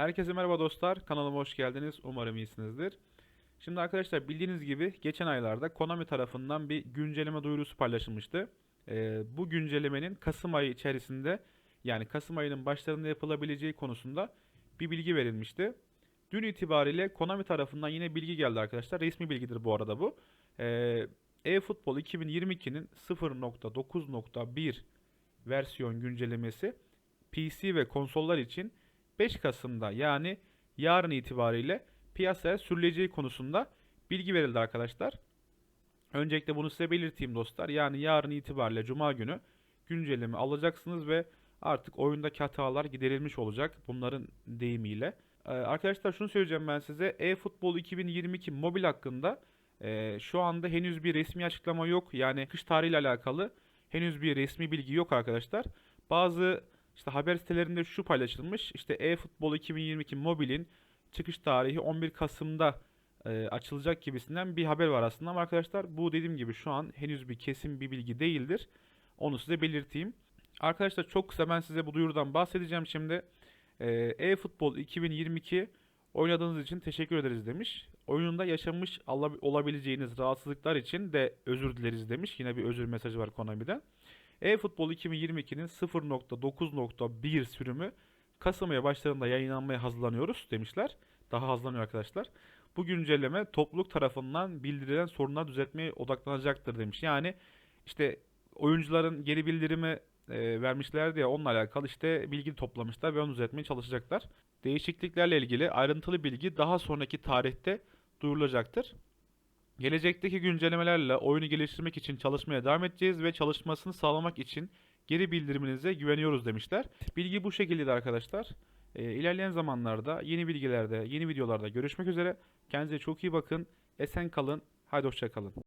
Herkese merhaba dostlar. Kanalıma hoş geldiniz. Umarım iyisinizdir. Şimdi arkadaşlar bildiğiniz gibi geçen aylarda Konami tarafından bir güncelleme duyurusu paylaşılmıştı. Ee, bu güncellemenin Kasım ayı içerisinde yani Kasım ayının başlarında yapılabileceği konusunda bir bilgi verilmişti. Dün itibariyle Konami tarafından yine bilgi geldi arkadaşlar. Resmi bilgidir bu arada bu. Ee, eFootball 2022'nin 0.9.1 versiyon güncellemesi PC ve konsollar için 5 Kasım'da yani yarın itibariyle piyasaya sürüleceği konusunda bilgi verildi arkadaşlar. Öncelikle bunu size belirteyim dostlar. Yani yarın itibariyle Cuma günü güncelleme alacaksınız ve artık oyundaki hatalar giderilmiş olacak bunların deyimiyle. Ee, arkadaşlar şunu söyleyeceğim ben size. eFootball 2022 mobil hakkında e, şu anda henüz bir resmi açıklama yok. Yani kış tarihiyle alakalı henüz bir resmi bilgi yok arkadaşlar. Bazı işte haber sitelerinde şu paylaşılmış. İşte eFootball 2022 mobilin çıkış tarihi 11 Kasım'da e, açılacak gibisinden bir haber var aslında ama arkadaşlar bu dediğim gibi şu an henüz bir kesin bir bilgi değildir. Onu size belirteyim. Arkadaşlar çok kısa ben size bu duyurudan bahsedeceğim şimdi. E, eFootball 2022 oynadığınız için teşekkür ederiz demiş. Oyununda yaşamış ala- olabileceğiniz rahatsızlıklar için de özür dileriz demiş. Yine bir özür mesajı var Konami'den. eFootball 2022'nin 0.9.1 sürümü Kasım ayı başlarında yayınlanmaya hazırlanıyoruz demişler. Daha hazırlanıyor arkadaşlar. Bu güncelleme topluluk tarafından bildirilen sorunlar düzeltmeye odaklanacaktır demiş. Yani işte oyuncuların geri bildirimi e, vermişlerdi ya onunla alakalı işte bilgi toplamışlar ve onu düzeltmeye çalışacaklar. Değişikliklerle ilgili ayrıntılı bilgi daha sonraki tarihte duyurulacaktır. Gelecekteki güncellemelerle oyunu geliştirmek için çalışmaya devam edeceğiz ve çalışmasını sağlamak için geri bildiriminize güveniyoruz demişler. Bilgi bu şekildeydi arkadaşlar. Ee, ilerleyen zamanlarda yeni bilgilerde, yeni videolarda görüşmek üzere. Kendinize çok iyi bakın. Esen kalın. Haydi hoşça kalın.